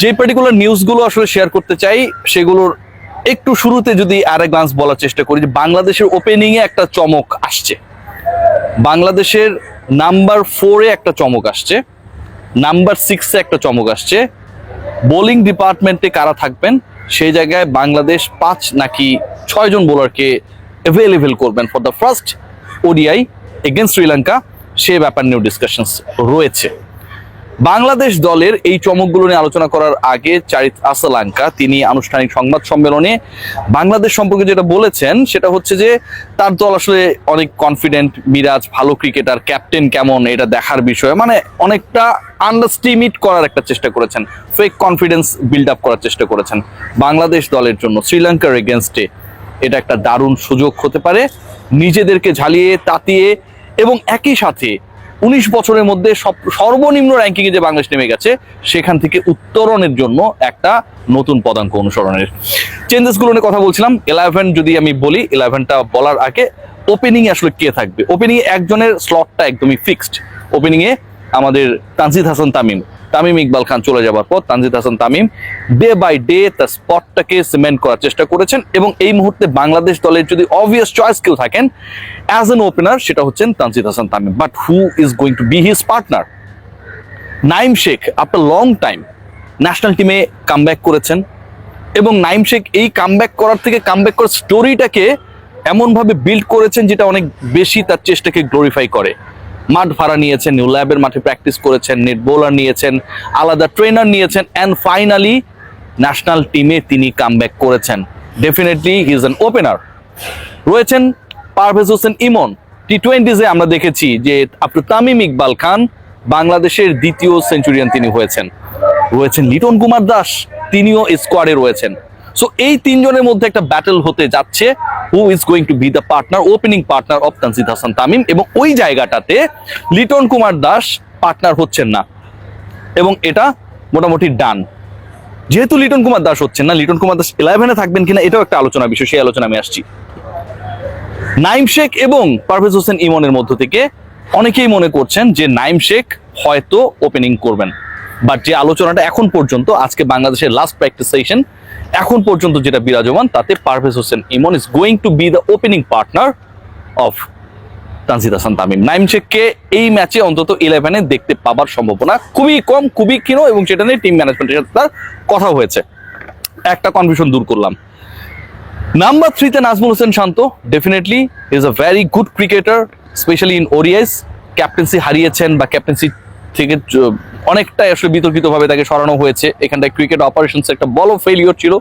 যে পার্টিকুলার নিউজগুলো আসলে শেয়ার করতে চাই, সেগুলোর একটু শুরুতে যদি আর এক গ্লান্স বলার চেষ্টা করি যে বাংলাদেশের ওপেনিং এ একটা চমক আসছে। বাংলাদেশের নাম্বার ফোরে একটা চমক আসছে নাম্বার সিক্সে একটা চমক আসছে। বোলিং ডিপার্টমেন্টে কারা থাকবেন, সেই জায়গায় বাংলাদেশ পাঁচ নাকি ছয়জন বোলারকে অ্যাভেলেবেল করবেন। For the first ODI against Sri সে ব্যাপার নিয়েও ডিসকাশনস রয়েছে। বাংলাদেশ দলের এই চমকগুলো নিয়ে আলোচনা করার আগে চারিত আসালাঙ্কা, তিনি আনুষ্ঠানিক সংবাদ সম্মেলনে বাংলাদেশ সম্পর্কে যেটা বলেছেন, সেটা হচ্ছে যে তার দল আসলে অনেক কনফিডেন্ট মিরাজ, ভালো ক্রিকেটার ক্যাপ্টেন কেমন, এটা দেখার বিষয়। মানে অনেকটা আন্ডারস্টিমিট করার একটা চেষ্টা করেছেন। ফেক কনফিডেন্স বিল্ড আপ করার চেষ্টা করেছেন বাংলাদেশ দলের জন্য। শ্রীলঙ্কার এগেনস্টে এটা একটা দারুণ সুযোগ হতে পারে। নিজেদেরকে ঝালিয়ে, তাতিয়ে এবং একই সাথে উনিশ বছরের মধ্যে সর্বনিম্ন র্যাঙ্কিংয়ে যে বাংলাদেশ নেমে গেছে, সেখান থেকে উত্তরণের জন্য একটা নতুন পদাঙ্ক অনুসরণের চেঞ্জেসগুলো নিয়ে কথা বলছিলাম। ইলেভেন যদি আমি বলি ইলেভেনটা বলার আগে ওপেনিং আসলে কে থাকবে? ওপেনিং একজনের স্লটটা একদমই ফিক্সড ওপেনিংয়ে আমাদের তানজিদ হাসান তামিম। তামিম ইকবাল খান চলে যাবার পর Tanzid Hasan Tamim day by day তার স্পটটাকে সিমেন্ট করার চেষ্টা করেছেন এবং এই মুহূর্তে বাংলাদেশ দলের যদি অবভিয়াস চয়েস কেউ থাকেন অ্যাজ এন ওপেনার সেটা হচ্ছেন Tanzid Hasan Tamim. But who is going to be his partner Naim Sheikh after long time national টিমে কামব্যাক করেছেন এবং নাইম শেখ এই কামব্যাক করার থেকে কামব্যাক করার স্টোরিটাকে এমনভাবে বিল্ড করেছেন যেটা অনেক বেশি তার চেষ্টাকে গ্লোরিফাই করে। মাঠ ভাড়া নিয়েছেন নিউ ল্যাবের মাঠে প্র্যাকটিস করেছেন নেট বোলার নিয়েছেন, আলাদা ট্রেনার নিয়েছেন অ্যান্ড ফাইনালি ন্যাশনাল টিমে তিনি কামব্যাক করেছেন। ডেফিনেটলি ইজ অ্যান ওপেনার রয়েছেন পারভেজ হোসেন ইমন টি টোয়েন্টিজে আমরা দেখেছি যে আপনার তামিম ইকবাল খান বাংলাদেশের দ্বিতীয় সেঞ্চুরিয়ান তিনি হয়েছেন। রয়েছেন লিটন কুমার দাস, তিনিও স্কোয়াডে রয়েছেন। সো এই তিনজনের মধ্যে একটা ব্যাটল হতে যাচ্ছে। Who is going to be the partner opening partner of Tanzid Hasan Tamim এবং ওই জায়গাটাতে লিটন কুমার দাস পার্টনার হচ্ছেন না। এবং এটা মোটামুটি ডান যেহেতু লিটন কুমার দাস হচ্ছেন না, লিটন কুমার দাস ইলেভেনে থাকবেন কিনা, এটাও একটা আলোচনা বিষয়, সেই আলোচনা আমি আসছি। নাইম শেখ এবং পারভেজ হোসেন ইমনের মধ্য থেকে অনেকেই মনে করছেন যে নাইম শেখ হয়তো ওপেনিং করবেন। বাট যে আলোচনাটা এখন পর্যন্ত, আজকে বাংলাদেশের লাস্ট প্র্যাকটিস সেশন এখন পর্যন্ত যেটা বিরাজমান, তাতে Parvez Hossain Emon is going to be the opening partner of Tanzid Hasan Tamim. Naim শেখকে এই ম্যাচে অন্তত ইলেভেনে দেখতে পাবার সম্ভাবনা খুবই কম, খুবই ক্ষীণ এবং সেটা নিয়ে টিম ম্যানেজমেন্টের সাথে তার কথা হয়েছে। একটা কনফিউশন দূর করলাম। নাম্বার থ্রিতে Najmul Hossain Shanto definitely is a very good cricketer specially in ওরিয়াইস captaincy হারিয়েছেন বা ক্যাপ্টেন্সি থেকে অনেকটাই আসলে বিতর্কিতভাবে তাকে সরানো হয়েছে। এখানটায় ক্রিকেট অপারেশনস একটা বড় ফেলিওর ছিল।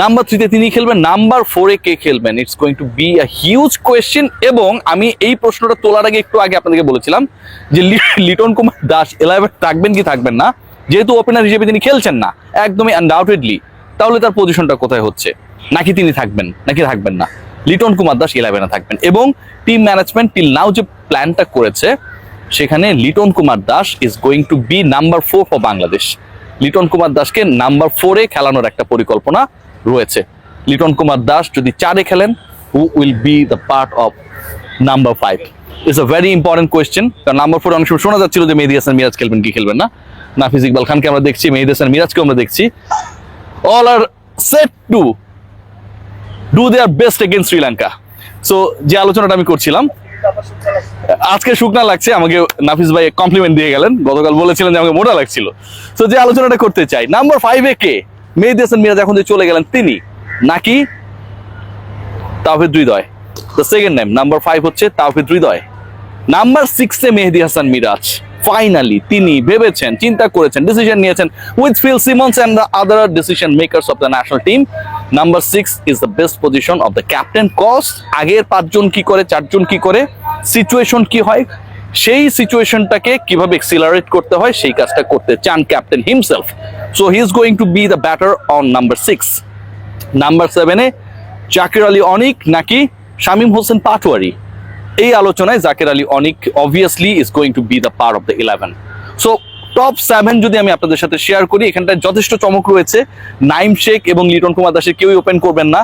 নাম্বার থ্রিতে তিনি খেলবেন নাম্বার ফোরে কে খেলবেন? It's going to be a huge question এবং আমি এই প্রশ্নটা তোলার আগে একটু আগে আপনাদেরকে বলেছিলাম যে লিটন কুমার দাস ইলেভেন থাকবেন কি থাকবেন না? যেহেতু ওপেনার হিসেবে তিনি খেলছেন না, একদমই আনডাউটেডলি তাহলে তার পজিশনটা কোথায় হচ্ছে? নাকি তিনি থাকবেন? নাকি থাকবেন না? লিটন কুমার দাস ইলেভেনে থাকবেন এবং টিম ম্যানেজমেন্ট টিল নাও যে প্ল্যানটা করেছে সেখানে Liton Kumar Das is going to be number four for Bangladesh. Liton Kumar দাসকে নাম্বার ফোরে খেলানোর একটা পরিকল্পনা রয়েছে। লিটন কুমার দাস যদি চারে খেলেন who will be the part of number five it's a very important question কারণ নাম্বার ফোর অনেক সময় শোনা যাচ্ছিল যে মেহেদি হাসান মিরাজ খেলবেন কি খেলবেন না। নাফিজ ইকবাল খানকে আমরা দেখছি, মেহেদি হাসান মিরাজকে আমরা দেখছি। All are set to do their best against Sri so যে আলোচনাটা আমি করছিলাম আজকে শুকনা লাগছে, আমাকে নাফিস ভাই কমপ্লিমেন্ট দিয়ে গেলেন। গতকাল বলেছিলেন যে আমাকে মোটা লাগছিল। তো যে আলোচনাটা করতে চাই নাম্বার ফাইভে কে? মেহেদি হাসান মিরাজ এখন যে চলে গেলেন, তিনি নাকি Towhid Hridoy? The second name number five হচ্ছে তাওহিদ হৃদয়। নাম্বার সিক্সে মেহেদি হাসান মিরাজ। ফাইনালি তিনি ভেবেছেন, চিন্তা করেছেন ডিসিশন নিয়েছেন with Phil Simmons and the other decision makers of the national team number six is the best position of the captain cause আগের পাঁচজন কি করে, চারজন কি করে সিচুয়েশন কি হয়, সেই সিচুয়েশনটাকে কীভাবে এক্সিলারেট করতে হয়, সেই কাজটা করতে চান captain himself so he is going to be the batter on number six number সেভেনে জাকির আলী অনিক নাকি শামীম হোসেন পাটোয়ারি। এই আলোচনায় Zakir Ali Anik obviously is going to be the part of the eleven so top seven যদি আমি আপনাদের সাথে শেয়ার করি, এখানটায় যথেষ্ট চমক রয়েছে। নাইম শেখ এবং লিটন কুমার দাসের কেউই ওপেন করবেন না।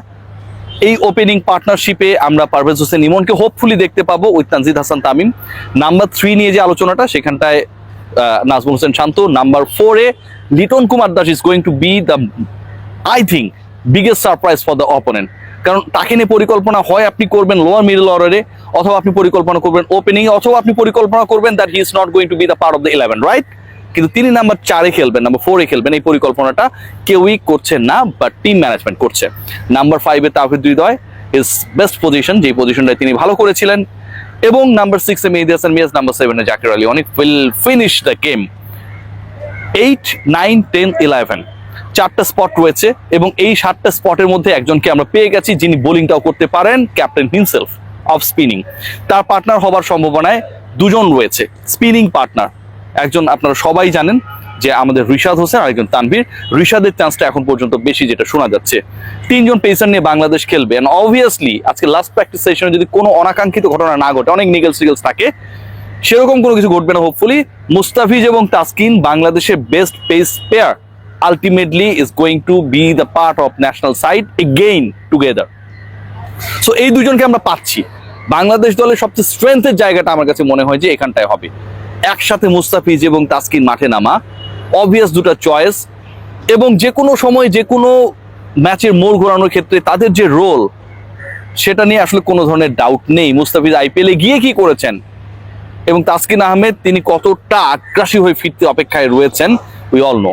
এই ওপেনিং পার্টনারশিপে আমরা পারভেজ হোসেন ইমনকে হোপফুলি দেখতে পাবো, with Tanzid Hasan Tamim. Number three নিয়ে যে আলোচনাটা, সেখানটায় নাজমুল হোসেন শান্ত। নাম্বার ফোরে Liton Kumar Das is going to be the I think biggest surprise for the opponent কারণ তাকে নিয়ে পরিকল্পনা হয়, আপনি করবেন লোয়ার মিডল অর্ডারে অথবা আপনি পরিকল্পনা করবেন ওপেনিং অথবা আপনি পরিকল্পনা করবেন that he is not going to be the part of the eleven right কিন্তু তিনি নাম্বার চারে খেলবেন নাম্বার ফোরে খেলবেন, এই পরিকল্পনাটা কেউই করছে না বাট টিম ম্যানেজমেন্ট করছে। নাম্বার ফাইভে Towhid Hridoy is best position যে পজিশনটায় তিনি ভালো করেছিলেন। এবং নাম্বার সিক্সে মেহেদি হাসান মিয়াজ নাম্বার সেভেনে জাকির আলী অনেক finish the game eight nine ten eleven চারটা স্পট রয়েছে এবং এই সাতটা স্পটের মধ্যে একজনকে আমরা পেয়ে গেছি, যিনি বোলিংটাও করতে পারেন ক্যাপ্টেন হিমসেলফ অফ স্পিনিং তার পার্টনার হবার সম্ভাবনায় দুজন রয়েছে স্পিনিং পার্টনার একজন আপনারা সবাই জানেন যে আমাদের রিশাদ হোসেন আর একজন তানভীর। রিশাদের চান্সটা এখন পর্যন্ত বেশি যেটা শোনা যাচ্ছে। তিনজন পেসার নিয়ে বাংলাদেশ খেলবে। অ্যান্ড অবভিয়াসলি আজকে লাস্ট প্র্যাকটিস সেশনে যদি কোনো অনাকাঙ্ক্ষিত ঘটনা না ঘটে, অনেক নিগেলস টিগেলস থাকে, সেরকম কোনো কিছু ঘটবে না হোপফুলি মুস্তাফিজ এবং তাসকিন বাংলাদেশের best pace pair ultimately is going to be the part of national side again together so এই দুজনকে আমরা পাচ্ছি। বাংলাদেশ দলের সবচেয়ে স্ট্রেংথের জায়গাটা আমার কাছে মনে হয় যে এখানটায় হবে। একসাথে মুস্তাফিজ এবং তাসকিন মাঠে নামা অবভিয়াস দুটো চয়েস এবং যে কোনো সময় যে কোনো ম্যাচের মোড় ঘোরানোর ক্ষেত্রে তাদের যে রোল সেটা নিয়ে আসলে কোনো ধরনের ডাউট নেই। মুস্তাফিজ আইপিএলে গিয়ে কি করেছেন? এবং তাসকিন আহমেদ, তিনি কতটা আগ্রাসী হয়ে ফিরতে অপেক্ষায় রয়েছেন উই অল নো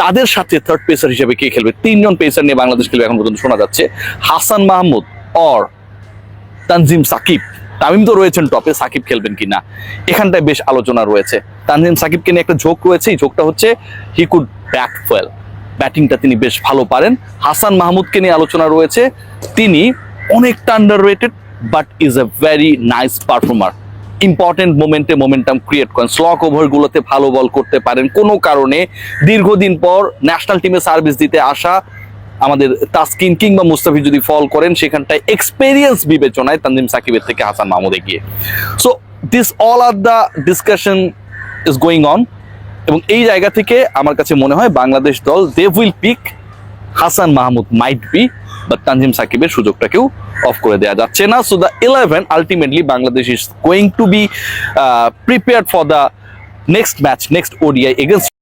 তাদের সাথে থার্ড পেসার হিসেবে কে খেলবে? তিনজন পেসার নিয়ে বাংলাদেশ খেলবে এখন পর্যন্ত শোনা যাচ্ছে। হাসান মাহমুদ অর তানজিম সাকিব। তামিম তো রয়েছেন টপে, সাকিব খেলবেন কিনা? এখানটায় বেশ আলোচনা রয়েছে। তানজিম সাকিবকে নিয়ে একটা ঝোঁক রয়েছে, এই ঝোঁকটা হচ্ছে হি কুড ব্যাট ওয়েল ব্যাটিংটা তিনি বেশ ভালো পারেন। হাসান মাহমুদকে নিয়ে আলোচনা রয়েছে। তিনি অনেকটা underrated but is a very nice performer important মোমেন্টে মোমেন্টাম ক্রিয়েট করেন স্লক ওভারগুলোতে ভালো বল করতে পারেন। কোনো কারণে দীর্ঘদিন পর ন্যাশনাল টিমে সার্ভিস দিতে আসা আমাদের তাসকিন কিংবা মুস্তাফিজ যদি ফল করেন, সেখানটায় এক্সপেরিয়েন্স বিবেচনায় তানজিম সাকিবের থেকে হাসান মাহমুদে গিয়ে so this all are the discussion is going on এবং এই জায়গা থেকে আমার কাছে মনে হয় বাংলাদেশ দল they will pick Hasan Mahmud might be but Tanzim সাকিবের সুযোগটাকেও অফ করে দেওয়া যাচ্ছে না। So the eleven ultimately Bangladesh is going to be prepared for the next match next ODI against